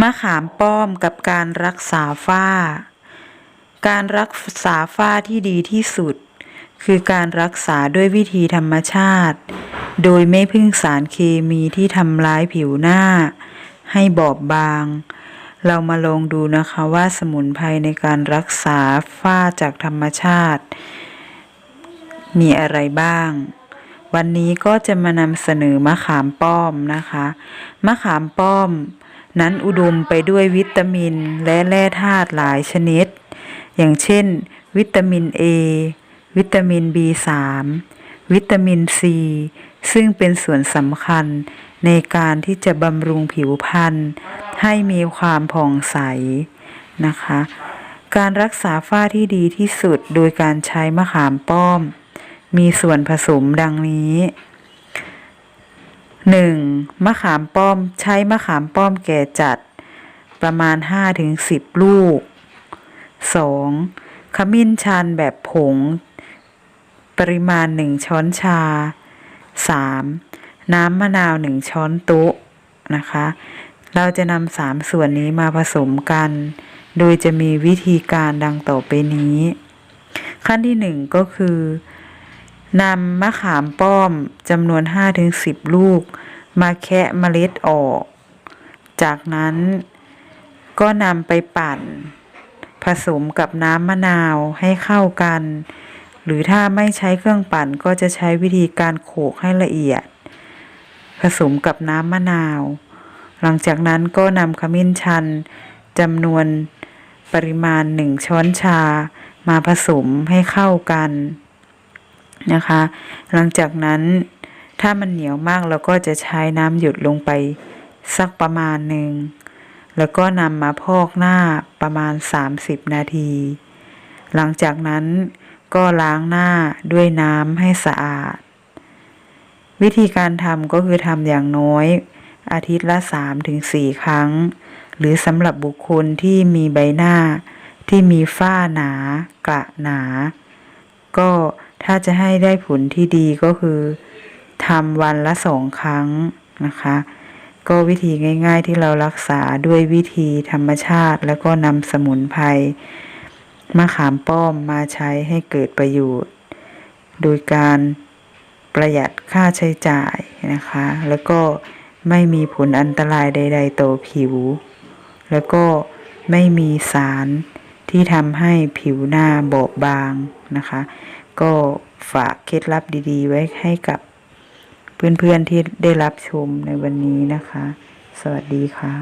มะขามป้อมกับการรักษาฝ้า การรักษาฝ้าที่ดีที่สุด คือการรักษาด้วยวิธีธรรมชาติ โดยไม่พึ่งสารเคมีที่ทำร้ายผิวหน้า ให้บอบบาง เรามาลองดูนะคะว่าสมุนไพรในการรักษาฝ้าจากธรรมชาติ มีอะไรบ้างวันนี้ก็จะมานำเสนอมะขามป้อมนะคะ มะขามป้อม นั้นอุดมไปด้วยวิตามินและแร่ธาตุหลายชนิด อย่างเช่น วิตามิน A วิตามิน B3 วิตามิน C ซึ่งเป็นส่วนสำคัญในการที่จะบำรุงผิวพรรณให้มีความผ่องใสนะคะ การรักษาฝ้าที่ดีที่สุดโดยการใช้มะขามป้อม มีส่วนผสมดังนี้ 1. มะขามป้อมใช้มะขามป้อมแก่จัด ประมาณ 5-10 ลูก 2. ขมิ้นชันแบบผง ปริมาณ 1 ช้อนชา 3. น้ำมะนาว 1 ช้อนโต๊ะนะคะ เราจะนำสามส่วนนี้มาผสมกัน โดยจะมีวิธีการดังต่อไปนี้ ขั้นที่หนึ่งก็คือ นำมะขามป้อมจำนวน 5-10 ลูก มาแคะเมล็ดออก จากนั้นก็นำไปปั่น ผสมกับน้ำมะนาวให้เข้ากัน หรือถ้าไม่ใช้เครื่องปั่นก็จะใช้วิธีการโขลกให้ละเอียด ผสมกับน้ำมะนาว หลังจากนั้นก็นำขมิ้นชันจำนวนปริมาณ1ช้อนชามาผสมให้เข้ากัน นะคะ หลังจากนั้นถ้ามันเหนียวมากเราก็จะใช้น้ำหยดลงไปสักประมาณหนึ่ง แล้วก็นำมาพอกหน้าประมาณ 30 นาที หลังจากนั้นก็ล้างหน้าด้วยน้ำให้สะอาด วิธีการทำก็คือทำอย่างน้อย อาทิตย์ละ 3-4 ครั้ง หรือสำหรับบุคคลที่มีใบหน้าที่มีฝ้าหนากระหนา ก็ ถ้าจะให้ได้ผลที่ดีก็คือทำวันละสองครั้งนะคะ ก็วิธีง่ายๆที่เรารักษาด้วยวิธีธรรมชาติ แล้วก็นำสมุนไพรมะขามป้อมมาใช้ให้เกิดประโยชน์ โดยการประหยัดค่าใช้จ่ายนะคะ แล้วก็ไม่มีผลอันตรายใด ๆ ต่อผิว แล้วก็ไม่มีสารที่ทำให้ผิวหน้าบอบบางนะคะ ก็ฝากเคล็ดลับดีๆ ไว้ให้กับเพื่อนๆที่ได้รับชมในวันนี้นะคะ สวัสดีค่ะ